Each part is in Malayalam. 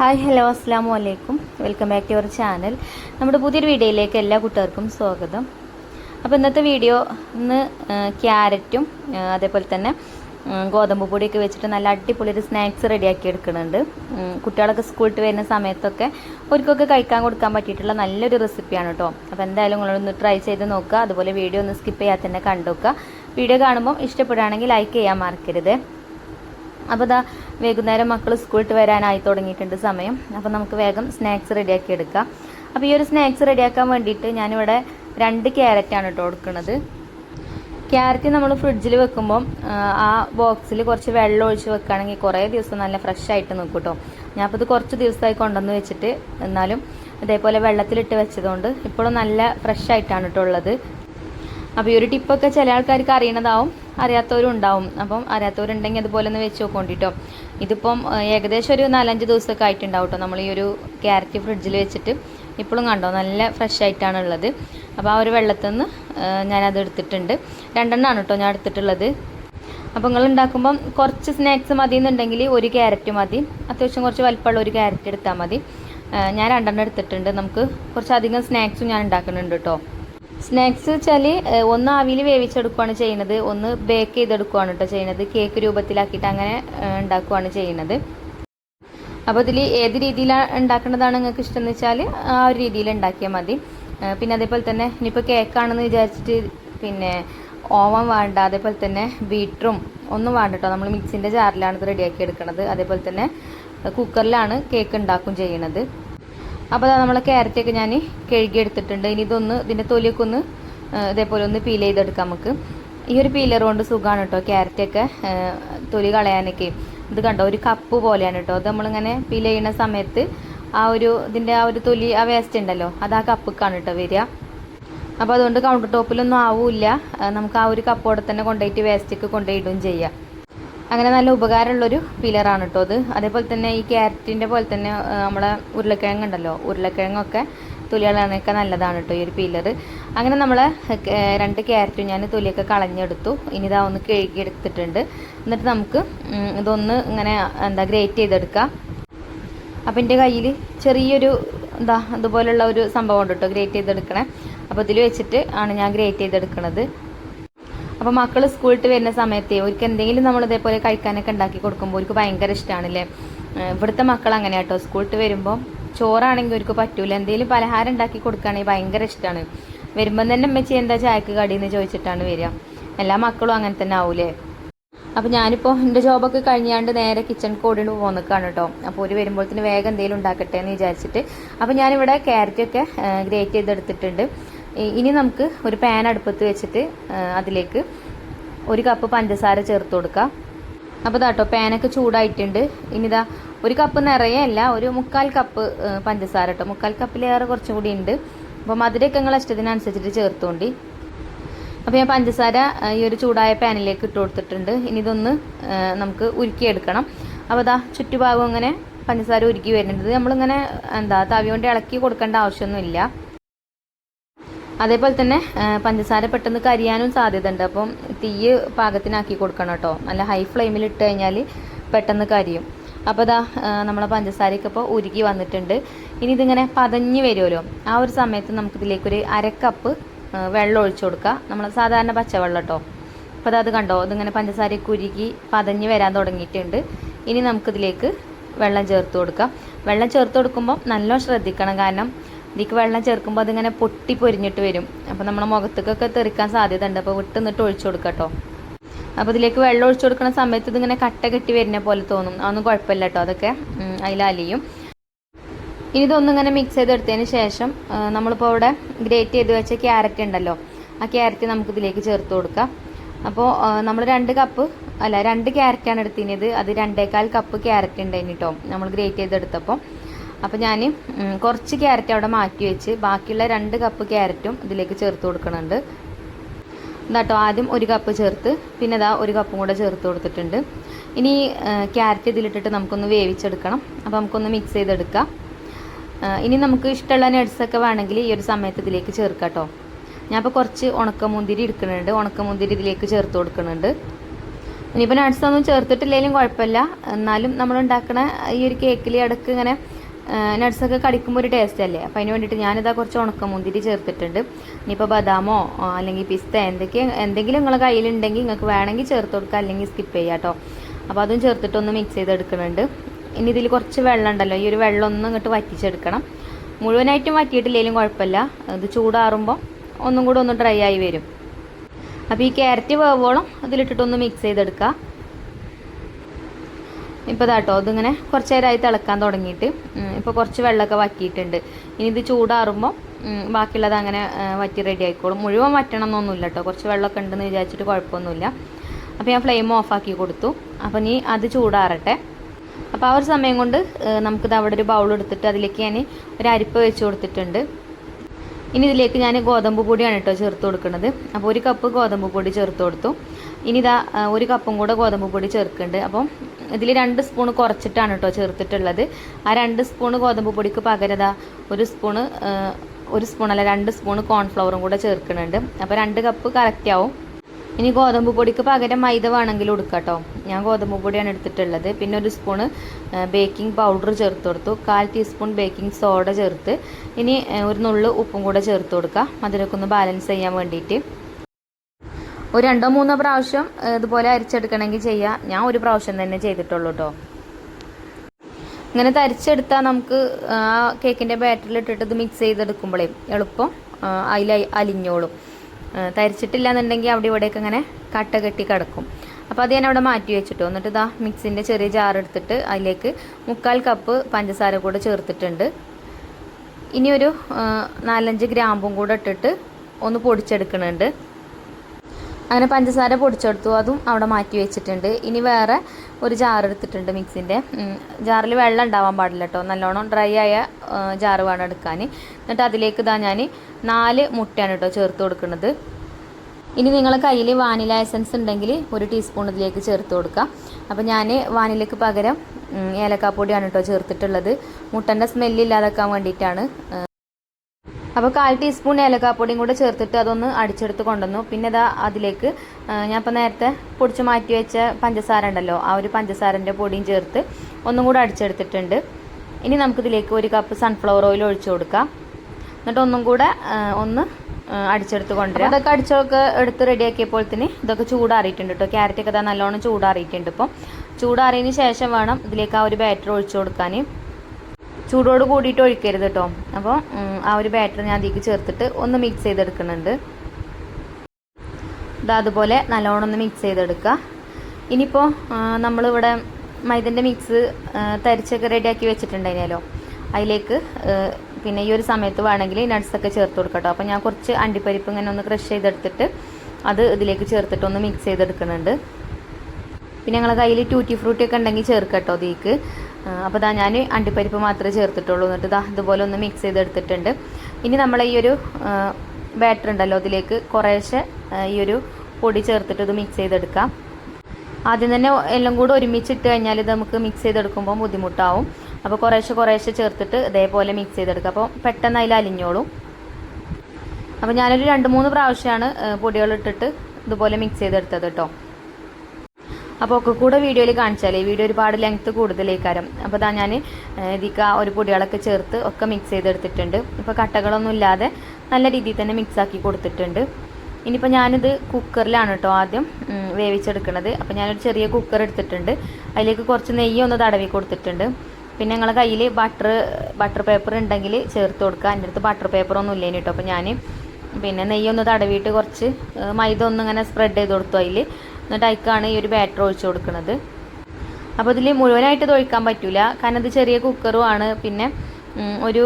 ഹായ് ഹലോ അസ്സാം അലൈക്കും. Welcome back to your channel. നമ്മുടെ പുതിയൊരു വീഡിയോയിലേക്ക് എല്ലാ കുട്ടികൾക്കും സ്വാഗതം. അപ്പോൾ ഇന്നത്തെ വീഡിയോ ഇന്ന് ക്യാരറ്റും അതേപോലെ തന്നെ ഗോതമ്പ് പൊടിയൊക്കെ വെച്ചിട്ട് നല്ല അടിപൊളി ഒരു സ്നാക്സ് റെഡിയാക്കി എടുക്കുന്നുണ്ട്. കുട്ടികളൊക്കെ സ്കൂളിൽ വരുന്ന സമയത്തൊക്കെ അവർക്കൊക്കെ കഴിക്കാൻ കൊടുക്കാൻ പറ്റിയിട്ടുള്ള നല്ലൊരു റെസിപ്പിയാണ് കേട്ടോ അപ്പോൾ എന്തായാലും നിങ്ങളൊന്ന് ട്രൈ ചെയ്ത് നോക്കുക. അതുപോലെ വീഡിയോ ഒന്ന് സ്കിപ്പ് ചെയ്യാതെ തന്നെ കണ്ടുവെക്കുക വീഡിയോ കാണുമ്പോൾ ഇഷ്ടപ്പെടുകയാണെങ്കിൽ ലൈക്ക് ചെയ്യാൻ മറക്കരുത്. അപ്പോൾ ഇതാ വൈകുന്നേരം മക്കൾ സ്കൂളിട്ട് വരാനായി തുടങ്ങിയിട്ടുണ്ട് സമയം. അപ്പോൾ നമുക്ക് വേഗം സ്നാക്സ് റെഡിയാക്കി എടുക്കാം. അപ്പോൾ ഈ ഒരു സ്നാക്സ് റെഡിയാക്കാൻ വേണ്ടിയിട്ട് ഞാനിവിടെ രണ്ട് ക്യാരറ്റാണ് കേട്ടോ കൊടുക്കുന്നത് ക്യാരറ്റ് നമ്മൾ ഫ്രിഡ്ജിൽ വെക്കുമ്പോൾ ആ, ബോക്സിൽ കുറച്ച് വെള്ളം ഒഴിച്ച് വെക്കുകയാണെങ്കിൽ കുറേ ദിവസം നല്ല ഫ്രഷ് ആയിട്ട് നിൽക്കും കേട്ടോ ഞാനിപ്പോൾ ഇത് കുറച്ച് ദിവസമായി കൊണ്ടുവന്ന് വെച്ചിട്ട് എന്നാലും ഇതേപോലെ വെള്ളത്തിലിട്ട് വെച്ചതുകൊണ്ട് ഇപ്പോഴും നല്ല ഫ്രഷ് ആയിട്ടാണ് കേട്ടോ ഉള്ളത്. അപ്പോൾ ഈ ഒരു ടിപ്പൊക്കെ ചില ആൾക്കാർക്ക് അറിയണതാവും അറിയാത്തവരും ഉണ്ടാവും അപ്പം അറിയാത്തവരുണ്ടെങ്കിൽ അതുപോലെ ഒന്ന് വെച്ച് നോക്കോണ്ടിട്ടോ. ഇതിപ്പം ഏകദേശം ഒരു നാലഞ്ച് ദിവസമൊക്കെ ആയിട്ടുണ്ടാവും കേട്ടോ നമ്മൾ ഈ ഒരു ക്യാരറ്റ് ഫ്രിഡ്ജിൽ വെച്ചിട്ട് ഇപ്പോഴും കണ്ടോ നല്ല ഫ്രഷ് ആയിട്ടാണ് ഉള്ളത് അപ്പോൾ ആ ഒരു വെള്ളത്തിൽ നിന്ന് ഞാനത് എടുത്തിട്ടുണ്ട്. രണ്ടെണ്ണമാണ് കേട്ടോ ഞാൻ എടുത്തിട്ടുള്ളത്. അപ്പോൾ നിങ്ങൾ ഉണ്ടാക്കുമ്പം കുറച്ച് സ്നാക്സ് മതി എന്നുണ്ടെങ്കിൽ ഒരു ക്യാരറ്റ് മതി. അത്യാവശ്യം കുറച്ച് വലിപ്പമുള്ള ഒരു ക്യാരറ്റ് എടുത്താൽ മതി. ഞാൻ രണ്ടെണ്ണം എടുത്തിട്ടുണ്ട്. നമുക്ക് കുറച്ചധികം സ്നാക്സും ഞാൻ ഉണ്ടാക്കുന്നുണ്ട് കേട്ടോ സ്നാക്സ് വെച്ചാൽ ഒന്ന് ആവിയിൽ വേവിച്ചെടുക്കുകയാണ് ചെയ്യുന്നത്. ഒന്ന് ബേക്ക് ചെയ്തെടുക്കുകയാണ് കേട്ടോ ചെയ്യുന്നത്. കേക്ക് രൂപത്തിലാക്കിയിട്ട് അങ്ങനെ ഉണ്ടാക്കുകയാണ് ചെയ്യുന്നത്. അപ്പോൾ ഇതിൽ ഏത് രീതിയിലാണ് ഉണ്ടാക്കേണ്ടതാണ് നിങ്ങൾക്ക് ഇഷ്ടം എന്ന് വെച്ചാൽ ആ ഒരു രീതിയിൽ ഉണ്ടാക്കിയാൽ മതി. പിന്നെ അതേപോലെ തന്നെ ഇനിയിപ്പോൾ കേക്കാണെന്ന് വിചാരിച്ചിട്ട് പിന്നെ ഓവൻ വേണ്ട അതേപോലെ തന്നെ ബീറ്ററും ഒന്നും വേണ്ട കേട്ടോ നമ്മൾ മിക്സിന്റെ ജാറിലാണ് ഇത് റെഡിയാക്കി എടുക്കുന്നത് അതേപോലെ തന്നെ കുക്കറിലാണ് കേക്ക് ഉണ്ടാക്കും ചെയ്യണത് അപ്പോൾ അതാ നമ്മളെ ക്യാരറ്റൊക്കെ ഞാൻ കഴുകി എടുത്തിട്ടുണ്ട് ഇനി ഇതൊന്ന് ഇതിന്റെ തൊലിയൊക്കെ ഒന്ന് ഇതേപോലെ ഒന്ന് പീൽ ചെയ്തെടുക്കാം നമുക്ക്. ഈ ഒരു പീലർ കൊണ്ട് സുഖമാണ് കേട്ടോ ക്യാരറ്റൊക്കെ തൊലി കളയാനൊക്കെ. ഇത് കണ്ടോ ഒരു കപ്പ് പോലെയാണ് കേട്ടോ അത് നമ്മളിങ്ങനെ പീൽ ചെയ്യുന്ന സമയത്ത് ആ ഒരു ഇതിന്റെ ആ ഒരു തൊലി ആ വേസ്റ്റ് ഉണ്ടല്ലോ അത് ആ കപ്പിക്കാണ് കേട്ടോ വരിക അപ്പോൾ അതുകൊണ്ട് കൗണ്ടർ ടോപ്പിലൊന്നും ആവില്ല. നമുക്ക് ആ ഒരു കപ്പോടെ തന്നെ കൊണ്ടുപോയിട്ട് വേസ്റ്റൊക്കെ കൊണ്ടുപോയിടുകയും ചെയ്യാം. അങ്ങനെ നല്ല ഉപകാരമുള്ളൊരു പില്ലറാണ് കേട്ടോ അത്. അതേപോലെ തന്നെ ഈ ക്യാരറ്റിന്റെ പോലെ തന്നെ നമ്മളെ ഉരുളക്കിഴങ്ങ് ഉണ്ടല്ലോ ഉരുളക്കിഴങ്ങൊക്കെ തൊലികളാണൊക്കെ നല്ലതാണ് കേട്ടോ ഈ ഒരു പീലർ അങ്ങനെ നമ്മളെ രണ്ട് ക്യാരറ്റും ഞാൻ തൊലിയൊക്കെ കളഞ്ഞെടുത്തു. ഇനി ഇതാ ഒന്ന് കഴുകി എടുത്തിട്ടുണ്ട് എന്നിട്ട് നമുക്ക് ഇതൊന്ന് ഇങ്ങനെ എന്താ ഗ്രേറ്റ് ചെയ്തെടുക്കാം. അപ്പം എന്റെ കയ്യിൽ ചെറിയൊരു എന്താ അതുപോലുള്ള ഒരു സംഭവം ഉണ്ട് കേട്ടോ ഗ്രേറ്റ് ചെയ്തെടുക്കണേ. അപ്പോൾ ഇതിൽ വെച്ചിട്ട് ആണ് ഞാൻ ഗ്രേറ്റ് ചെയ്തെടുക്കണത്. അപ്പോൾ മക്കൾ സ്കൂളിട്ട് വരുന്ന സമയത്ത് അവർക്ക് എന്തെങ്കിലും നമ്മൾ ഇതേപോലെ കഴിക്കാനൊക്കെ ഉണ്ടാക്കി കൊടുക്കുമ്പോൾ അവർക്ക് ഭയങ്കര ഇഷ്ടമാണല്ലേ ഇവിടുത്തെ മക്കൾ അങ്ങനെ കേട്ടോ സ്കൂളിട്ട് വരുമ്പോൾ ചോറാണെങ്കിൽ അവർക്ക് പറ്റൂല. എന്തെങ്കിലും പലഹാരം ഉണ്ടാക്കി കൊടുക്കുകയാണെങ്കിൽ ഭയങ്കര ഇഷ്ടമാണ് വരുമ്പം തന്നെ അമ്മച്ചി എന്താ ചായക്ക് കടിയെന്ന് ചോദിച്ചിട്ടാണ് വരിക. എല്ലാ മക്കളും അങ്ങനെ തന്നെ ആവൂലേ? അപ്പോൾ ഞാനിപ്പോൾ എന്റെ ജോബൊക്കെ കഴിഞ്ഞാണ്ട് നേരെ കിച്ചൺ കോടിന് പോന്നിക്കാണ് കേട്ടോ അപ്പോൾ ഒരു വരുമ്പോഴത്തേന് വേഗം എന്തെങ്കിലും ഉണ്ടാക്കട്ടെ എന്ന് വിചാരിച്ചിട്ട്. അപ്പോൾ ഞാനിവിടെ ക്യാരറ്റൊക്കെ ഗ്രേറ്റ് ചെയ്തെടുത്തിട്ടുണ്ട്. ഇനി നമുക്ക് ഒരു പാൻ അടുപ്പത്ത് വെച്ചിട്ട് അതിലേക്ക് ഒരു കപ്പ് പഞ്ചസാര ചേർത്ത് കൊടുക്കാം. അപ്പോൾ ഇതാട്ടോ പാനൊക്കെ ചൂടായിട്ടുണ്ട്. ഇനിതാ ഒരു കപ്പ് നിറയെ അല്ല ഒരു മുക്കാൽ കപ്പ് പഞ്ചസാര കേട്ടോ മുക്കാൽ കപ്പിലേറെ കുറച്ചും കൂടി ഉണ്ട്. അപ്പോൾ മധുരമൊക്കെ നിങ്ങൾ ഇഷ്ടത്തിനനുസരിച്ചിട്ട് ചേർത്തുകൊണ്ട് അപ്പോൾ ഞാൻ പഞ്ചസാര ഈ ഒരു ചൂടായ പാനിലേക്ക് ഇട്ട് കൊടുത്തിട്ടുണ്ട്. ഇനി ഇതൊന്ന് നമുക്ക് ഉരുക്കിയെടുക്കണം. അപ്പോൾ അതാ ചുറ്റുഭാഗം ഇങ്ങനെ പഞ്ചസാര ഉരുക്കി വരുന്നുണ്ട്. നമ്മളിങ്ങനെ എന്താ തവി കൊണ്ട് ഇളക്കി കൊടുക്കേണ്ട ആവശ്യമൊന്നുമില്ല. അതേപോലെ തന്നെ പഞ്ചസാര പെട്ടെന്ന് കരിയാനും സാധ്യത ഉണ്ട് അപ്പം തീയ് പാകത്തിനാക്കി കൊടുക്കണം കേട്ടോ. നല്ല ഹൈ ഫ്ലെയിമിൽ ഇട്ട് കഴിഞ്ഞാൽ പെട്ടെന്ന് കരിയും. അപ്പോൾ ഇതാ നമ്മളെ പഞ്ചസാരയൊക്കെ ഇപ്പോൾ ഉരുകി വന്നിട്ടുണ്ട്. ഇനി ഇതിങ്ങനെ പതഞ്ഞ് വരുമല്ലോ. ആ ഒരു സമയത്ത് നമുക്കിതിലേക്കൊരു അരക്കപ്പ് വെള്ളം ഒഴിച്ചു കൊടുക്കുക നമ്മൾ സാധാരണ പച്ചവെള്ളം കേട്ടോ. അപ്പോൾ അത് കണ്ടോ? ഇതിങ്ങനെ പഞ്ചസാരയൊക്കെ ഉരുകി പതഞ്ഞ് വരാൻ തുടങ്ങിയിട്ടുണ്ട്. ഇനി നമുക്കിതിലേക്ക് വെള്ളം ചേർത്ത് കൊടുക്കാം. വെള്ളം ചേർത്ത് കൊടുക്കുമ്പോൾ നല്ലോണം ശ്രദ്ധിക്കണം. കാരണം ഇതിലേക്ക് വെള്ളം ചേർക്കുമ്പോൾ അതിങ്ങനെ പൊട്ടി പൊരിഞ്ഞിട്ട് വരും. അപ്പോൾ നമ്മുടെ മുഖത്തേക്കൊക്കെ തെറിക്കാൻ സാധ്യത ഉണ്ട് അപ്പോൾ വിട്ട് നിന്നിട്ട് ഒഴിച്ചു കൊടുക്കട്ടോ അപ്പോൾ ഇതിലേക്ക് വെള്ളം ഒഴിച്ചു കൊടുക്കുന്ന സമയത്ത് ഇതിങ്ങനെ കട്ട കെട്ടി വരുന്ന പോലെ തോന്നും. അതൊന്നും കുഴപ്പമില്ല കേട്ടോ അതൊക്കെ അതിലലിയും ഇനി ഇതൊന്നും ഇങ്ങനെ മിക്സ് ചെയ്തെടുത്തതിന് ശേഷം നമ്മളിപ്പോൾ ഇവിടെ ഗ്രേറ്റ് ചെയ്ത് വെച്ച ക്യാരറ്റ് ഉണ്ടല്ലോ ആ ക്യാരറ്റ് നമുക്ക് ഇതിലേക്ക് ചേർത്ത് കൊടുക്കാം. അപ്പോൾ നമ്മൾ രണ്ട് കപ്പ് അല്ല രണ്ട് ക്യാരറ്റാണ് എടുത്തിനത് അത് രണ്ടേകാൽ കപ്പ് ക്യാരറ്റ് ഉണ്ടായിരുന്നു കേട്ടോ നമ്മൾ ഗ്രേറ്റ് ചെയ്തെടുത്തപ്പോൾ അപ്പോൾ ഞാൻ കുറച്ച് ക്യാരറ്റ് അവിടെ മാറ്റി വെച്ച് ബാക്കിയുള്ള രണ്ട് കപ്പ് ക്യാരറ്റും ഇതിലേക്ക് ചേർത്ത് കൊടുക്കുന്നുണ്ട് ഇതാട്ടോ ആദ്യം ഒരു കപ്പ് ചേർത്ത് പിന്നെ ഇതാ ഒരു കപ്പും കൂടെ ചേർത്ത് കൊടുത്തിട്ടുണ്ട്. ഇനി ക്യാരറ്റ് ഇതിലിട്ടിട്ട് നമുക്കൊന്ന് വേവിച്ചെടുക്കണം. അപ്പോൾ നമുക്കൊന്ന് മിക്സ് ചെയ്തെടുക്കാം. ഇനി നമുക്ക് ഇഷ്ടമുള്ള നട്ട്സൊക്കെ വേണമെങ്കിൽ ഈ ഒരു സമയത്ത് ഇതിലേക്ക് ചേർക്കാം കേട്ടോ. ഞാൻ ഇപ്പോൾ കുറച്ച് ഉണക്കമുന്തിരി എടുക്കുന്നുണ്ട് ഉണക്കമുന്തിരി ഇതിലേക്ക് ചേർത്ത് കൊടുക്കുന്നുണ്ട് ഇനിയിപ്പോൾ നട്ട്സൊന്നും ചേർത്തിട്ടില്ലെങ്കിലും കുഴപ്പമില്ല. എന്നാലും നമ്മൾ ഉണ്ടാക്കുന്ന ഈ ഒരു കേക്കിൽ ഇടയ്ക്ക് ഇങ്ങനെ നട്ട്സൊക്കെ കടിക്കുമ്പോൾ ഒരു ടേസ്റ്റ് അല്ലേ? അപ്പോൾ അതിന് വേണ്ടിയിട്ട് ഞാനിതാ കുറച്ച് ഉണക്കമുന്തിരി ചേർത്തിട്ടുണ്ട്. ഇനിയിപ്പോൾ ബദാമോ അല്ലെങ്കിൽ പിസ്ത എന്തൊക്കെ എന്തെങ്കിലും നിങ്ങളുടെ കയ്യിലുണ്ടെങ്കിൽ നിങ്ങൾക്ക് വേണമെങ്കിൽ ചേർത്ത് കൊടുക്കുക അല്ലെങ്കിൽ സ്കിപ്പ് ചെയ്യാം കേട്ടോ. അപ്പോൾ അതും ചേർത്തിട്ടൊന്ന് മിക്സ് ചെയ്തെടുക്കുന്നുണ്ട്. ഇനി ഇതിൽ കുറച്ച് വെള്ളം ഉണ്ടല്ലോ ഈ ഒരു വെള്ളം ഒന്ന് ഇങ്ങോട്ട് വറ്റിച്ചെടുക്കണം. മുഴുവനായിട്ടും വറ്റിയിട്ടില്ലെങ്കിലും കുഴപ്പമില്ല. ഇത് ചൂടാറുമ്പോൾ ഒന്നും കൂടെ ഒന്ന് ഡ്രൈ ആയി വരും. അപ്പോൾ ഈ ക്യാരറ്റ് വേവോളം അതിലിട്ടിട്ടൊന്ന് മിക്സ് ചെയ്തെടുക്കുക ഇപ്പോൾ ഇതാട്ടോ ഇതിങ്ങനെ കുറച്ച് നേരമായി തിളക്കാൻ തുടങ്ങിയിട്ട് ഇപ്പോൾ കുറച്ച് വെള്ളമൊക്കെ വറ്റിയിട്ടുണ്ട്. ഇനി ഇത് ചൂടാറുമ്പോൾ ബാക്കിയുള്ളത് അങ്ങനെ വറ്റി റെഡി ആയിക്കോളും. മുഴുവൻ വറ്റണം എന്നൊന്നുമില്ല കേട്ടോ കുറച്ച് വെള്ളമൊക്കെ ഉണ്ടെന്ന് വിചാരിച്ചിട്ട് കുഴപ്പമൊന്നുമില്ല. അപ്പോൾ ഞാൻ ഫ്ലെയിം ഓഫാക്കി കൊടുത്തു. അപ്പോൾ ഇനി അത് ചൂടാറട്ടെ. അപ്പോൾ ആ ഒരു സമയം കൊണ്ട് നമുക്കിത് അവിടെ ഒരു ബൗൾ എടുത്തിട്ട് അതിലേക്ക് ഞാൻ ഒരു അരിപ്പ് വെച്ച് കൊടുത്തിട്ടുണ്ട്. ഇനി ഇതിലേക്ക് ഞാൻ ഗോതമ്പ് പൊടിയാണ് കേട്ടോ ചേർത്ത് കൊടുക്കുന്നത്. അപ്പോൾ ഒരു കപ്പ് ഗോതമ്പ് പൊടി ചേർത്ത് കൊടുത്തു. ഇനി ഇതാ ഒരു കപ്പും കൂടെ ഗോതമ്പ് പൊടി ചേർക്കുന്നുണ്ട്. അപ്പം ഇതിൽ രണ്ട് സ്പൂൺ കുറച്ചിട്ടാണ് കേട്ടോ ചേർത്തിട്ടുള്ളത്. ആ രണ്ട് സ്പൂൺ ഗോതമ്പ് പൊടിക്ക് പകരം ഒരു സ്പൂണ് ഒരു സ്പൂണല്ല രണ്ട് സ്പൂൺ കോൺഫ്ലവറും കൂടെ ചേർക്കുന്നുണ്ട്. അപ്പോൾ രണ്ട് കപ്പ് കറക്റ്റ് ആവും. ഇനി ഗോതമ്പ് പൊടിക്ക് പകരം മൈദ വേണമെങ്കിൽ എടുക്കാം ഞാൻ ഗോതമ്പ് പൊടിയാണ് എടുത്തിട്ടുള്ളത്. പിന്നെ ഒരു സ്പൂണ് ബേക്കിംഗ് പൗഡർ ചേർത്ത് കൊടുത്തു. കാൽ ടീസ്പൂൺ ബേക്കിംഗ് സോഡ ചേർത്ത്. ഇനി ഒരു നുള്ളു ഉപ്പും കൂടെ ചേർത്ത് കൊടുക്കുക മധുരക്കൊന്ന് ബാലൻസ് ചെയ്യാൻ വേണ്ടിയിട്ട്. ഒരു രണ്ടോ മൂന്നോ പ്രാവശ്യം ഇതുപോലെ അരിച്ചെടുക്കണമെങ്കിൽ ചെയ്യാം. ഞാൻ ഒരു പ്രാവശ്യം തന്നെ ചെയ്തിട്ടുള്ളൂ കേട്ടോ ഇങ്ങനെ തരിച്ചെടുത്താൽ നമുക്ക് ആ കേക്കിന്റെ ബാറ്ററിൽ ഇട്ടിട്ട് ഇത് മിക്സ് ചെയ്തെടുക്കുമ്പോഴേ എളുപ്പം അതിൽ അലിഞ്ഞോളും. തരിച്ചിട്ടില്ല എന്നുണ്ടെങ്കിൽ അവിടെ ഇവിടെയൊക്കെ ഇങ്ങനെ കട്ട കെട്ടി കിടക്കും. അപ്പോൾ അത് ഞാൻ അവിടെ മാറ്റി വെച്ചിട്ടു. എന്നിട്ട് ഇതാ മിക്സിന്റെ ചെറിയ ജാർ എടുത്തിട്ട് അതിലേക്ക് മുക്കാൽ കപ്പ് പഞ്ചസാര കൂടെ ചേർത്തിട്ടുണ്ട്. ഇനി ഒരു നാലഞ്ച് ഗ്രാമ്പും കൂടെ ഇട്ടിട്ട് ഒന്ന് പൊടിച്ചെടുക്കുന്നുണ്ട് അങ്ങനെ പഞ്ചസാര പൊടിച്ചെടുത്തു. അതും അവിടെ മാറ്റി വെച്ചിട്ടുണ്ട്. ഇനി വേറെ ഒരു ജാർ എടുത്തിട്ടുണ്ട് മിക്സിന്റെ ജാറിൽ വെള്ളം ഉണ്ടാവാൻ പാടില്ല കേട്ടോ നല്ലോണം ഡ്രൈ ആയ ജാറ് വേണം എടുക്കാൻ. എന്നിട്ട് അതിലേക്ക് ഇതാ ഞാൻ നാല് മുട്ടയാണ് കേട്ടോ ചേർത്ത് കൊടുക്കുന്നത്. ഇനി നിങ്ങളെ കയ്യിൽ വാനില എസൻസ് ഉണ്ടെങ്കിൽ ഒരു ടീസ്പൂൺ ഇതിലേക്ക് ചേർത്ത് കൊടുക്കാം. അപ്പോൾ ഞാൻ വാനിലയ്ക്ക് പകരം ഏലക്കാപ്പൊടിയാണ് കേട്ടോ ചേർത്തിട്ടുള്ളത്. മുട്ടന്റെ സ്മെല്ലില്ലാതാക്കാൻ വേണ്ടിയിട്ടാണ് അപ്പോൾ കാൽ ടീസ്പൂൺ ഏലക്കാപ്പൊടിയും കൂടെ ചേർത്തിട്ട് അതൊന്ന് അടിച്ചെടുത്ത് കൊണ്ടുവന്നു. പിന്നെ ഇതാ അതിലേക്ക് ഞാൻ നേരത്തെ പൊടിച്ച് മാറ്റി വെച്ച പഞ്ചസാര ഉണ്ടല്ലോ ആ ഒരു പഞ്ചസാരന്റെ പൊടിയും ചേർത്ത് ഒന്നും കൂടെ അടിച്ചെടുത്തിട്ടുണ്ട്. ഇനി നമുക്കിതിലേക്ക് ഒരു കപ്പ് സൺഫ്ലവർ ഓയിൽ ഒഴിച്ചു കൊടുക്കാം. എന്നിട്ട് ഒന്നും കൂടെ ഒന്ന് അടിച്ചെടുത്ത് കൊണ്ടുവരാം. അതൊക്കെ അടിച്ചൊക്കെ എടുത്ത് റെഡിയാക്കിയപ്പോഴത്തേന് ഇതൊക്കെ ചൂടാറിയിട്ടുണ്ട് കേട്ടോ ക്യാരറ്റൊക്കെ ഇതാ നല്ലോണം ചൂടാറിയിട്ടുണ്ട് ഇപ്പം. ചൂടാറിയതിന് ശേഷം വേണം ഇതിലേക്ക് ആ ഒരു ബാറ്റർ ഒഴിച്ചു കൊടുക്കാൻ ചൂടോട് കൂടിയിട്ട് ഒഴിക്കരുത് കേട്ടോ അപ്പോൾ ആ ഒരു ബാറ്റർ ഞാൻ അതിലേക്ക് ചേർത്തിട്ട് ഒന്ന് മിക്സ് ചെയ്തെടുക്കുന്നുണ്ട്. ഇതാ അതുപോലെ നല്ലോണം ഒന്ന് മിക്സ് ചെയ്തെടുക്കുക. ഇനിയിപ്പോൾ നമ്മളിവിടെ മൈദന്റെ മിക്സ് തരിച്ചൊക്കെ റെഡിയാക്കി വെച്ചിട്ടുണ്ടായിരുന്നല്ലോ. അതിലേക്ക് പിന്നെ ഈ ഒരു സമയത്ത് വേണമെങ്കിൽ നട്ട്സൊക്കെ ചേർത്ത് കൊടുക്കട്ടോ. അപ്പോൾ ഞാൻ കുറച്ച് അണ്ടിപ്പരിപ്പ് ഇങ്ങനെ ഒന്ന് ക്രഷ് ചെയ്തെടുത്തിട്ട് അത് ഇതിലേക്ക് ചേർത്തിട്ട് ഒന്ന് മിക്സ് ചെയ്തെടുക്കുന്നുണ്ട്. പിന്നെ ഞങ്ങളെ കയ്യിൽ ട്യൂട്ടി ഫ്രൂട്ടി ഒക്കെ ഉണ്ടെങ്കിൽ ചേർക്കട്ടോ ഇതിലേക്ക്. അപ്പോൾ ഇതാ ഞാൻ അണ്ടിപ്പരിപ്പ് മാത്രമേ ചേർത്തിട്ടുള്ളൂ. എന്നിട്ട് ഇതാ ഇതുപോലെ ഒന്ന് മിക്സ് ചെയ്തെടുത്തിട്ടുണ്ട്. ഇനി നമ്മൾ ഈ ഒരു ബാറ്റർ ഉണ്ടല്ലോ അതിലേക്ക് കുറേശ്ശെ ഈ ഒരു പൊടി ചേർത്തിട്ട് ഇത് മിക്സ് ചെയ്തെടുക്കാം. ആദ്യം തന്നെ എല്ലാം കൂടെ ഒരുമിച്ചിട്ട് കഴിഞ്ഞാൽ ഇത് നമുക്ക് മിക്സ് ചെയ്തെടുക്കുമ്പോൾ ബുദ്ധിമുട്ടാവും. അപ്പോൾ കുറേശ്ശെ കുറേശ്ശെ ചേർത്തിട്ട് ഇതേപോലെ മിക്സ് ചെയ്തെടുക്കുക അപ്പോൾ പെട്ടെന്ന് അതിൽ അലിഞ്ഞോളും. അപ്പോൾ ഞാനൊരു രണ്ട് മൂന്ന് പ്രാവശ്യമാണ് പൊടികൾ ഇട്ടിട്ട് ഇതുപോലെ മിക്സ് ചെയ്തെടുത്തത് കേട്ടോ. അപ്പോൾ ഒക്കെ കൂടെ വീഡിയോയിൽ കാണിച്ചാലേ വീഡിയോ ഒരുപാട് ലെങ്ത്ത് കൂടുതലേക്കാരം. അപ്പോൾ ഞാൻ ഇതിക്ക് ഒരു പൊടികളൊക്കെ ചേർത്ത് ഒക്കെ മിക്സ് ചെയ്തെടുത്തിട്ടുണ്ട്. ഇപ്പോൾ കട്ടകളൊന്നും ഇല്ലാതെ നല്ല രീതിയിൽ തന്നെ മിക്സ് ആക്കി കൊടുത്തിട്ടുണ്ട്. ഇനിയിപ്പോൾ ഞാനിത് കുക്കറിലാണ് കേട്ടോ ആദ്യം വേവിച്ചെടുക്കുന്നത് അപ്പോൾ ഞാനൊരു ചെറിയ കുക്കർ എടുത്തിട്ടുണ്ട്. അതിലേക്ക് കുറച്ച് നെയ്യ് ഒന്ന് തടവി കൊടുത്തിട്ടുണ്ട്. പിന്നെ ഞങ്ങളെ കയ്യിൽ ബട്ടർ ബട്ടർ പേപ്പർ ഉണ്ടെങ്കിൽ ചേർത്ത് കൊടുക്കുക എന്റെ അടുത്ത് ബട്ടർ പേപ്പർ ഒന്നും ഇല്ലേനി കേട്ടോ അപ്പോൾ ഞാൻ പിന്നെ നെയ്യൊന്ന് തടവിയിട്ട് കുറച്ച് മൈദ ഒന്ന് ഇങ്ങനെ സ്പ്രെഡ് ചെയ്ത് കൊടുത്തു അതിൽ എന്നിട്ട് അതിക്കാണ് ഈ ഒരു ബാറ്റർ ഒഴിച്ചു കൊടുക്കുന്നത് അപ്പോൾ ഇതിൽ മുഴുവനായിട്ട് ഒഴിക്കാൻ പറ്റില്ല കാരണം ഇത് ചെറിയ കുക്കറും ആണ്. പിന്നെ ഒരു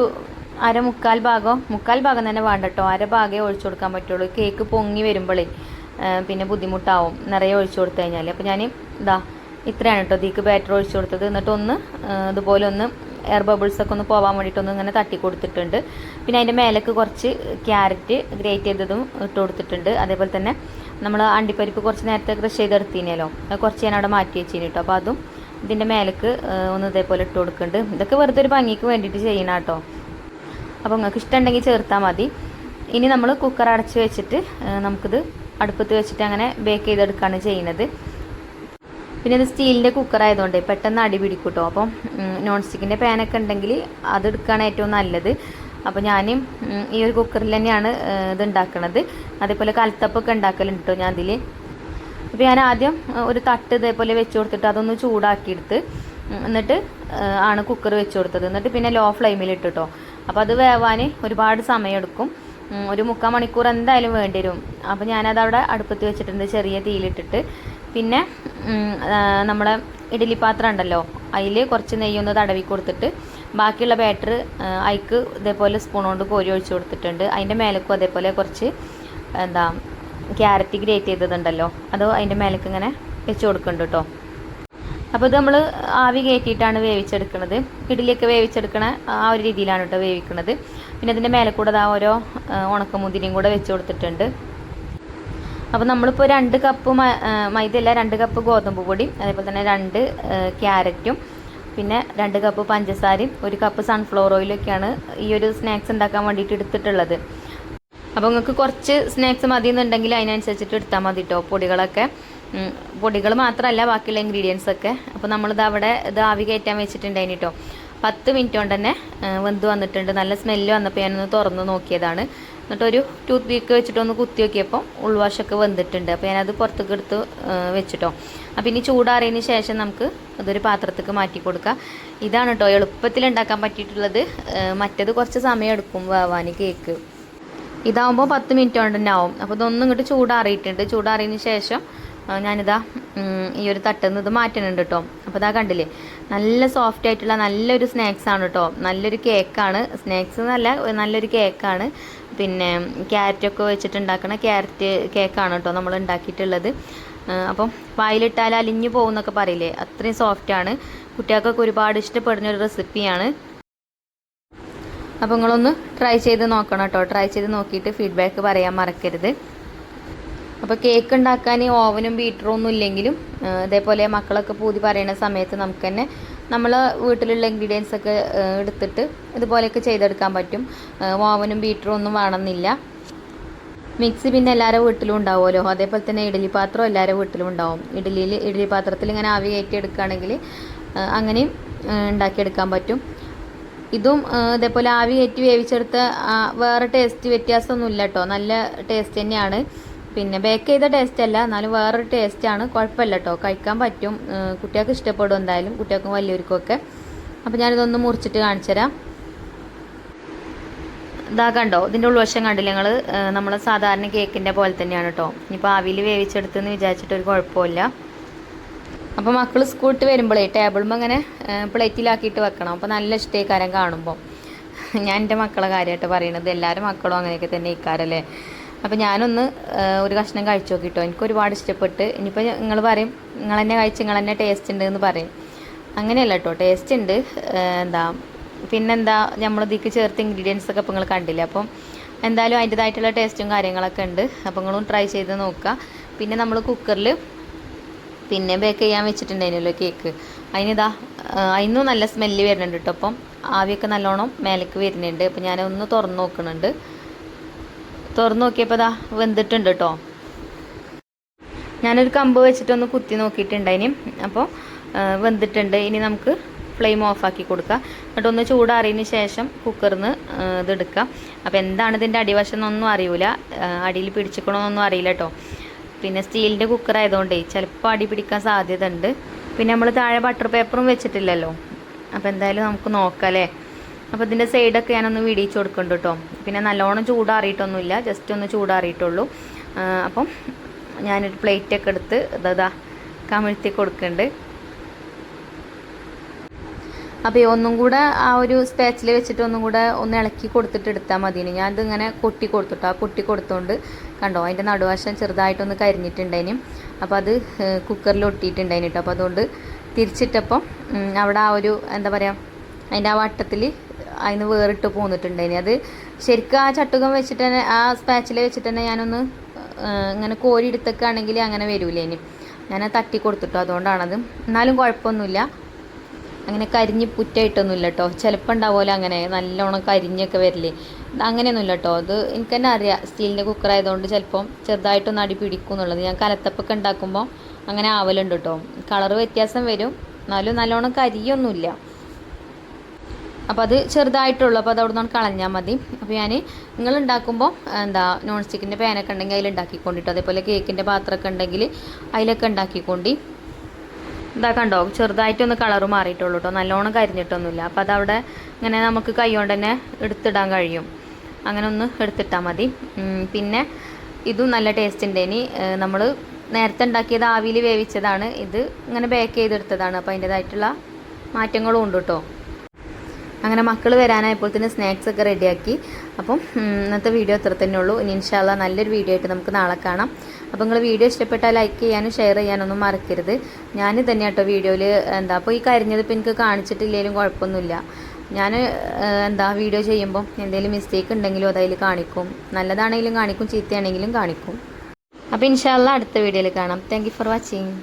അര മുക്കാൽ ഭാഗം മുക്കാൽ ഭാഗം തന്നെ വേണ്ട കേട്ടോ അര ഭാഗമേ ഒഴിച്ചു കൊടുക്കാൻ പറ്റുള്ളൂ. കേക്ക് പൊങ്ങി വരുമ്പോഴേ പിന്നെ ബുദ്ധിമുട്ടാവും നിറയെ ഒഴിച്ചു കൊടുത്തു കഴിഞ്ഞാൽ അപ്പോൾ ഞാൻ ഇതാ ഇത്രയാണ് കേട്ടോ ഇതിക്ക് ബാറ്റർ ഒഴിച്ചു കൊടുത്തത്. എന്നിട്ടൊന്ന് ഇതുപോലെ ഒന്ന് എയർ ബബിൾസ് ഒക്കെ ഒന്ന് പോകാൻ വേണ്ടിയിട്ടൊന്ന് ഇങ്ങനെ തട്ടി കൊടുത്തിട്ടുണ്ട്. പിന്നെ അതിന്റെ മേലേക്ക് കുറച്ച് ക്യാരറ്റ് ഗ്രേറ്റ് ചെയ്തതും ഇട്ട് കൊടുത്തിട്ടുണ്ട്. അതേപോലെ തന്നെ നമ്മൾ അണ്ടിപ്പരിപ്പ് കുറച്ച് നേരത്തെ ക്രഷ് ചെയ്തെടുത്തിനല്ലോ. കുറച്ച് ഞാൻ അവിടെ മാറ്റി വെച്ചിന് കേട്ടോ അപ്പോൾ അതും ഇതിന്റെ മേലേക്ക് ഒന്ന് ഇതേപോലെ ഇട്ട് കൊടുക്കുന്നുണ്ട് ഇതൊക്കെ വെറുതെ ഒരു ഭംഗിക്ക് വേണ്ടിയിട്ട് ചെയ്യണം കേട്ടോ അപ്പോൾ നിങ്ങൾക്ക് ഇഷ്ടമുണ്ടെങ്കിൽ ചേർത്താൽ മതി. ഇനി നമ്മൾ കുക്കർ അടച്ച് വെച്ചിട്ട് നമുക്കിത് അടുപ്പത്ത് വെച്ചിട്ട് അങ്ങനെ ബേക്ക് ചെയ്തെടുക്കുകയാണ് ചെയ്യുന്നത് പിന്നെ ഇത് സ്റ്റീലിന്റെ കുക്കർ ആയതുകൊണ്ട് പെട്ടെന്ന് അടി പിടിക്കും കേട്ടോ അപ്പം നോൺ സ്റ്റിക്കിന്റെ പാനൊക്കെ ഉണ്ടെങ്കിൽ അത് എടുക്കുകയാണ് ഏറ്റവും നല്ലത്. അപ്പോൾ ഞാൻ ഈ ഒരു കുക്കറിൽ തന്നെയാണ് ഇത് ഉണ്ടാക്കുന്നത് അതേപോലെ കലത്തപ്പൊക്കെ ഉണ്ടാക്കലുണ്ട് കേട്ടോ ഞാൻ അതിൽ അപ്പോൾ ഞാൻ ആദ്യം ഒരു തട്ട് ഇതേപോലെ വെച്ച് കൊടുത്തിട്ട് അതൊന്ന് ചൂടാക്കിയെടുത്ത് എന്നിട്ട് ആണ് കുക്കർ വെച്ച് കൊടുത്തത്. എന്നിട്ട് പിന്നെ ലോ ഫ്ലെയിമിൽ ഇട്ടിട്ടോ അപ്പോൾ അത് വേവാൻ ഒരുപാട് സമയമെടുക്കും. ഒരു മുക്കാൽ മണിക്കൂർ എന്തായാലും വേണ്ടി വരും അപ്പോൾ ഞാനത് അവിടെ അടുപ്പത്ത് വെച്ചിട്ടുണ്ട് ചെറിയ തീയിലിട്ടിട്ട്. പിന്നെ നമ്മളെ ഇഡ്ഡലി പാത്രം ഉണ്ടല്ലോ അതിൽ കുറച്ച് നെയ്യൊന്ന് തടവി കൊടുത്തിട്ട് ബാക്കിയുള്ള ബാറ്റർ അതിക്ക് ഇതേപോലെ സ്പൂൺ കൊണ്ട് കോരി ഒഴിച്ച് കൊടുത്തിട്ടുണ്ട്. അതിന്റെ മേലക്കും അതേപോലെ കുറച്ച് എന്താ ക്യാരറ്റ് ഗ്രേറ്റ് ചെയ്തതുണ്ടല്ലോ. അത് അതിന്റെ മേലേക്ക് ഇങ്ങനെ വെച്ച് കൊടുക്കുന്നുണ്ട് കേട്ടോ. അപ്പോൾ ഇത് നമ്മൾ ആവി കയറ്റിയിട്ടാണ് വേവിച്ചെടുക്കുന്നത് ഇഡ്ഡലിയൊക്കെ വേവിച്ചെടുക്കണ ആ ഒരു രീതിയിലാണ് കേട്ടോ വേവിക്കുന്നത് പിന്നെ അതിന്റെ മേലെ കൂടെ ആ ഓരോ ഉണക്കമുന്തിരിയും കൂടെ വെച്ച് കൊടുത്തിട്ടുണ്ട്. അപ്പോൾ നമ്മളിപ്പോൾ രണ്ട് കപ്പ് മൈദയല്ല രണ്ട് കപ്പ് ഗോതമ്പ് പൊടി അതേപോലെ തന്നെ രണ്ട് ക്യാരറ്റും പിന്നെ രണ്ട് കപ്പ് പഞ്ചസാരയും ഒരു കപ്പ് സൺഫ്ലവർ ഓയിലൊക്കെയാണ് ഈ ഒരു സ്നാക്സ് ഉണ്ടാക്കാൻ വേണ്ടിയിട്ട് എടുത്തിട്ടുള്ളത്. അപ്പോൾ നിങ്ങൾക്ക് കുറച്ച് സ്നാക്സ് മതി എന്നുണ്ടെങ്കിൽ അതിനനുസരിച്ചിട്ട് എടുത്താൽ മതി കേട്ടോ പൊടികളൊക്കെ. പൊടികൾ മാത്രമല്ല ബാക്കിയുള്ള ഇൻഗ്രീഡിയൻസ് ഒക്കെ. അപ്പോൾ നമ്മളിത് അവിടെ ഇത് ആവി കയറ്റാൻ വെച്ചിട്ടുണ്ടായിന് കേട്ടോ പത്ത് മിനിറ്റ് കൊണ്ട് തന്നെ വെന്ത് വന്നിട്ടുണ്ട്. നല്ല സ്മെല്ല് വന്നപ്പോൾ ഞാനൊന്ന് തുറന്ന് നോക്കിയതാണ്. എന്നിട്ട് ഒരു ടൂത്ത് പീക്ക് വെച്ചിട്ടൊന്ന് കുത്തി നോക്കിയപ്പോൾ ഉൾവാഷൊക്കെ വെന്തിട്ടുണ്ട് അപ്പോൾ ഞാനത് പുറത്തേക്ക് എടുത്ത് വെച്ചിട്ടോ. അപ്പോൾ ഇനി ചൂടാറിയതിന് ശേഷം നമുക്ക് അതൊരു പാത്രത്തേക്ക് മാറ്റി കൊടുക്കാം. ഇതാണ് കേട്ടോ എളുപ്പത്തിൽ ഉണ്ടാക്കാൻ പറ്റിയിട്ടുള്ളത്. മറ്റത് കുറച്ച് സമയം എടുക്കും വേവാൻ കേക്ക്. ഇതാവുമ്പോൾ പത്ത് മിനിറ്റ് കൊണ്ട് തന്നെ ആവും. അപ്പോൾ ഇതൊന്നും ഇങ്ങോട്ട് ചൂടാറിയിട്ടുണ്ട്. ചൂടാറിയതിന് ശേഷം ഞാനിതാ ഈ ഒരു തട്ടിൽ നിന്ന് ഇത് മാറ്റണുണ്ട് കേട്ടോ അപ്പോൾ ഇതാ കണ്ടില്ലേ? നല്ല സോഫ്റ്റ് ആയിട്ടുള്ള നല്ലൊരു സ്നാക്സ് ആണ് കേട്ടോ നല്ലൊരു കേക്കാണ് സ്നാക്സ് എന്നല്ല നല്ലൊരു കേക്കാണ് പിന്നെ ക്യാരറ്റൊക്കെ വെച്ചിട്ടുണ്ടാക്കണ ക്യാരറ്റ് കേക്കാണ് കേട്ടോ നമ്മൾ ഉണ്ടാക്കിയിട്ടുള്ളത്. അപ്പം വായിലിട്ടാൽ അലിഞ്ഞു പോകുന്നൊക്കെ പറയില്ലേ? അത്രയും സോഫ്റ്റാണ് കുട്ടികൾക്കൊക്കെ ഒരുപാട് ഇഷ്ടപ്പെടുന്ന ഒരു റെസിപ്പിയാണ് അപ്പോൾ നിങ്ങളൊന്ന് ട്രൈ ചെയ്ത് നോക്കണം കേട്ടോ. ട്രൈ ചെയ്ത് നോക്കിയിട്ട് ഫീഡ്ബാക്ക് പറയാൻ മറക്കരുത്. അപ്പോൾ കേക്ക് ഉണ്ടാക്കാൻ ഓവനും ബീറ്ററും ഒന്നും ഇല്ലെങ്കിലും ഇതേപോലെ മക്കളൊക്കെ പൂതി പറയുന്ന സമയത്ത് നമുക്ക് തന്നെ നമ്മൾ വീട്ടിലുള്ള ഇൻഗ്രീഡിയൻസ് ഒക്കെ എടുത്തിട്ട് ഇതുപോലെയൊക്കെ ചെയ്തെടുക്കാൻ പറ്റും. ഓവനും ബീറ്ററും ഒന്നും വേണമെന്നില്ല. മിക്സി പിന്നെ എല്ലാവരുടെ വീട്ടിലും ഉണ്ടാവുമല്ലോ. അതേപോലെ തന്നെ ഇഡ്ഡലി പാത്രം എല്ലാവരുടെ വീട്ടിലും ഉണ്ടാവും. ഇഡലിയിൽ ഇഡ്ഡലി പാത്രത്തിൽ ഇങ്ങനെ ആവി കയറ്റി എടുക്കുകയാണെങ്കിൽ അങ്ങനെയും ഉണ്ടാക്കിയെടുക്കാൻ പറ്റും. ഇതും ഇതേപോലെ ആവി കയറ്റി വേവിച്ചെടുത്ത വേറെ ടേസ്റ്റ് വ്യത്യാസമൊന്നുമില്ല കേട്ടോ. നല്ല ടേസ്റ്റ് തന്നെയാണ്. പിന്നെ ബേക്ക് ചെയ്ത ടേസ്റ്റ് അല്ല എന്നാലും വേറൊരു ടേസ്റ്റാണ് കുഴപ്പമില്ല കേട്ടോ കഴിക്കാൻ പറ്റും. കുട്ടികൾക്ക് ഇഷ്ടപ്പെടും എന്തായാലും കുട്ടികൾക്കും വലിയവർക്കും അപ്പോൾ ഞാനിതൊന്ന് മുറിച്ചിട്ട് കാണിച്ചുതരാം. ഇതാ കണ്ടോ ഇതിന്റെ ഉൾവശം കണ്ടില്ല ഞങ്ങൾ നമ്മൾ സാധാരണ കേക്കിന്റെ പോലെ തന്നെയാണ് കേട്ടോ ഇനിയിപ്പോൾ ആവിയിൽ വേവിച്ചെടുത്തെന്ന് വിചാരിച്ചിട്ട് ഒരു കുഴപ്പമില്ല. അപ്പോൾ മക്കൾ സ്കൂളിട്ട് വരുമ്പോഴേ ടേബിളുമ്പോൾ അങ്ങനെ പ്ലേറ്റിലാക്കിയിട്ട് വെക്കണം. അപ്പോൾ നല്ല ഇഷ്ടേക്കാരം കാണുമ്പോൾ ഞാൻ എന്റെ മക്കളെ കാര്യമായിട്ട് പറയണത്. എല്ലാവരും മക്കളും അങ്ങനെയൊക്കെ തന്നെ ഇക്കാരല്ലേ അപ്പോൾ ഞാനൊന്ന് ഒരു കഷ്ണം കഴിച്ചു നോക്കിട്ടോ. എനിക്ക് ഒരുപാട് ഇഷ്ടപ്പെട്ട്. ഇനിയിപ്പോൾ നിങ്ങൾ പറയും നിങ്ങൾ തന്നെ കഴിച്ച് നിങ്ങൾ തന്നെ ടേസ്റ്റ് ഉണ്ട് എന്ന് പറയും. അങ്ങനെയല്ല കേട്ടോ ടേസ്റ്റ് ഉണ്ട്. എന്താ പിന്നെന്താ നമ്മൾ ഇതിക്ക് ചേർത്ത് ഇൻഗ്രീഡിയൻസ് ഒക്കെ ഇപ്പോൾ നിങ്ങൾ കണ്ടില്ലേ. അപ്പം എന്തായാലും അതിന്റെതായിട്ടുള്ള ടേസ്റ്റും കാര്യങ്ങളൊക്കെ ഉണ്ട്. അപ്പോൾ നിങ്ങളും ട്രൈ ചെയ്ത് നോക്കുക പിന്നെ നമ്മൾ കുക്കറിൽ പിന്നെ ബേക്ക് ചെയ്യാൻ വെച്ചിട്ടുണ്ടായിരുന്നല്ലോ കേക്ക് അതിനിതാ അതിനും നല്ല സ്മെല്ല് വരുന്നുണ്ട് കേട്ടോ അപ്പം ആവിയൊക്കെ നല്ലോണം മേലേക്ക് വരുന്നുണ്ട്. അപ്പം ഞാനൊന്ന് തുറന്ന് നോക്കുന്നുണ്ട്. തുറന്ന് നോക്കിയപ്പോൾ ഇതാ വെന്തിട്ടുണ്ട് കേട്ടോ ഞാനൊരു കമ്പ് വെച്ചിട്ടൊന്ന് കുത്തി നോക്കിയിട്ടുണ്ടായിനി. അപ്പോൾ വെന്തിട്ടുണ്ട്. ഇനി നമുക്ക് ഫ്ലെയിം ഓഫാക്കി കൊടുക്കുക എന്നിട്ട് ഒന്ന് ചൂടാറിയതിന് ശേഷം കുക്കറിൽ നിന്ന് ഇതെടുക്കുക അപ്പോൾ എന്താണ് ഇതിന്റെ അടിവശം എന്നൊന്നും അറിയില്ല അടിയിൽ പിടിച്ചിക്കണമെന്നൊന്നും അറിയില്ല കേട്ടോ പിന്നെ സ്റ്റീലിന്റെ കുക്കർ ആയതുകൊണ്ടേ ചിലപ്പോൾ അടി പിടിക്കാൻ സാധ്യത ഉണ്ട് പിന്നെ നമ്മൾ താഴെ ബട്ടർ പേപ്പറും വെച്ചിട്ടില്ലല്ലോ. അപ്പോൾ എന്തായാലും നമുക്ക് നോക്കാം അല്ലേ? അപ്പോൾ ഇതിന്റെ സൈഡൊക്കെ ഞാനൊന്ന് വിടിയിച്ച് കൊടുക്കുന്നുണ്ട് കേട്ടോ പിന്നെ നല്ലോണം ചൂടാറിയിട്ടൊന്നുമില്ല ജസ്റ്റ് ഒന്ന് ചൂടാറിയിട്ടുള്ളൂ. അപ്പം ഞാനൊരു പ്ലേറ്റൊക്കെ എടുത്ത് ഇതാ കമിഴ്ത്തി കൊടുക്കുന്നുണ്ട് അപ്പോൾ ഒന്നും കൂടെ ആ ഒരു സ്പാച്ചിൽ വെച്ചിട്ട് ഒന്നും കൂടെ ഒന്ന് ഇളക്കി കൊടുത്തിട്ട് എടുത്താൽ മതി ഞാനിത് ഇങ്ങനെ കൊട്ടി കൊടുത്തിട്ടു ആ കൊട്ടി കൊടുത്തോണ്ട് കണ്ടോ അതിന്റെ നടുവശം ചെറുതായിട്ടൊന്ന് കരിഞ്ഞിട്ടുണ്ടായിനും. അപ്പോൾ അത് കുക്കറിൽ ഒട്ടിയിട്ടുണ്ടായിന് കേട്ടോ അപ്പോൾ അതുകൊണ്ട് തിരിച്ചിട്ടപ്പം അവിടെ ആ ഒരു എന്താ പറയുക അതിന്റെ ആ വട്ടത്തിൽ അതിന് വേറിട്ട് പോന്നിട്ടുണ്ടായിന്. അത് ശരിക്കും ആ ചട്ടുകം വെച്ചിട്ട് തന്നെ ആ സ്പാച്ചിൽ വെച്ചിട്ട് തന്നെ ഞാനൊന്ന് ഇങ്ങനെ കോരി എടുത്തൊക്കെയാണെങ്കിൽ അങ്ങനെ വരൂലേ ഇനി ഞാൻ തട്ടി കൊടുത്തിട്ടോ അതുകൊണ്ടാണത്. എന്നാലും കുഴപ്പമൊന്നുമില്ല. അങ്ങനെ കരിഞ്ഞ് പുറ്റായിട്ടൊന്നുമില്ല കേട്ടോ ചിലപ്പോൾ ഉണ്ടാവുമല്ലോ അങ്ങനെ നല്ലോണം കരിഞ്ഞൊക്കെ വരില്ലേ അങ്ങനെയൊന്നുമില്ല കേട്ടോ അത് എനിക്ക് തന്നെ അറിയാം. സ്റ്റീലിന്റെ കുക്കർ ആയതുകൊണ്ട് ചിലപ്പം ചെറുതായിട്ടൊന്ന് അടി പിടിക്കും എന്നുള്ളത്. ഞാൻ കലത്തപ്പൊക്കെ ഉണ്ടാക്കുമ്പോൾ അങ്ങനെ ആവലുണ്ട് കേട്ടോ കളറ് വ്യത്യാസം വരും. എന്നാലും നല്ലോണം കരിയൊന്നുമില്ല. അപ്പോൾ അത് ചെറുതായിട്ടുള്ളൂ. അപ്പോൾ അത് അവിടെ നിന്ന് കളഞ്ഞാൽ മതി. അപ്പോൾ ഞാൻ നിങ്ങൾ ഉണ്ടാക്കുമ്പോൾ എന്താ നോൺ സ്റ്റിക്കിന്റെ പാനൊക്കെ ഉണ്ടെങ്കിൽ അതിൽ ഉണ്ടാക്കിക്കൊണ്ടിട്ടോ. അതേപോലെ കേക്കിന്റെ പാത്രമൊക്കെ ഉണ്ടെങ്കിൽ അതിലൊക്കെ ഉണ്ടാക്കിക്കൊണ്ടി. ഇതാ കണ്ടോ ചെറുതായിട്ടൊന്ന് കളറ് മാറിയിട്ടുള്ളൂ കേട്ടോ നല്ലോണം കരിഞ്ഞിട്ടൊന്നുമില്ല. അപ്പോൾ അതവിടെ ഇങ്ങനെ നമുക്ക് കൈ കൊണ്ട് തന്നെ എടുത്തിടാൻ കഴിയും. അങ്ങനെ ഒന്ന് എടുത്തിട്ടാൽ മതി. പിന്നെ ഇതും നല്ല ടേസ്റ്റ് ഉണ്ട് ഇനി നമ്മൾ നേരത്തെ ഉണ്ടാക്കിയത് ആവിയിൽ വേവിച്ചതാണ്. ഇത് ഇങ്ങനെ ബേക്ക് ചെയ്തെടുത്തതാണ്. അപ്പോൾ അതിന്റേതായിട്ടുള്ള മാറ്റങ്ങളും ഉണ്ട് കേട്ടോ അങ്ങനെ മക്കൾ വരാനായപ്പോൾ തന്നെ സ്നാക്സ് ഒക്കെ റെഡിയാക്കി അപ്പം ഇന്നത്തെ വീഡിയോ അത്ര തന്നെ ഉള്ളൂ. ഇനി ഇൻഷാല്ല നല്ലൊരു വീഡിയോ ആയിട്ട് നമുക്ക് നാളെ കാണാം. അപ്പോൾ നിങ്ങൾ വീഡിയോ ഇഷ്ടപ്പെട്ടാൽ ലൈക്ക് ചെയ്യാനും ഷെയർ ചെയ്യാനൊന്നും മറക്കരുത്. ഞാൻ തന്നെ കേട്ടോ വീഡിയോയിൽ എന്താ അപ്പോൾ ഈ കരിഞ്ഞത് ഇപ്പം എനിക്ക് കാണിച്ചിട്ടില്ലെങ്കിലും കുഴപ്പമൊന്നുമില്ല. ഞാൻ എന്താ വീഡിയോ ചെയ്യുമ്പോൾ എന്തെങ്കിലും മിസ്റ്റേക്ക് ഉണ്ടെങ്കിലും അതതിൽ കാണിക്കും. നല്ലതാണെങ്കിലും കാണിക്കും ചീത്തയാണെങ്കിലും കാണിക്കും. അപ്പോൾ ഇൻഷാല്ല അടുത്ത വീഡിയോയിൽ കാണാം. Thank for watching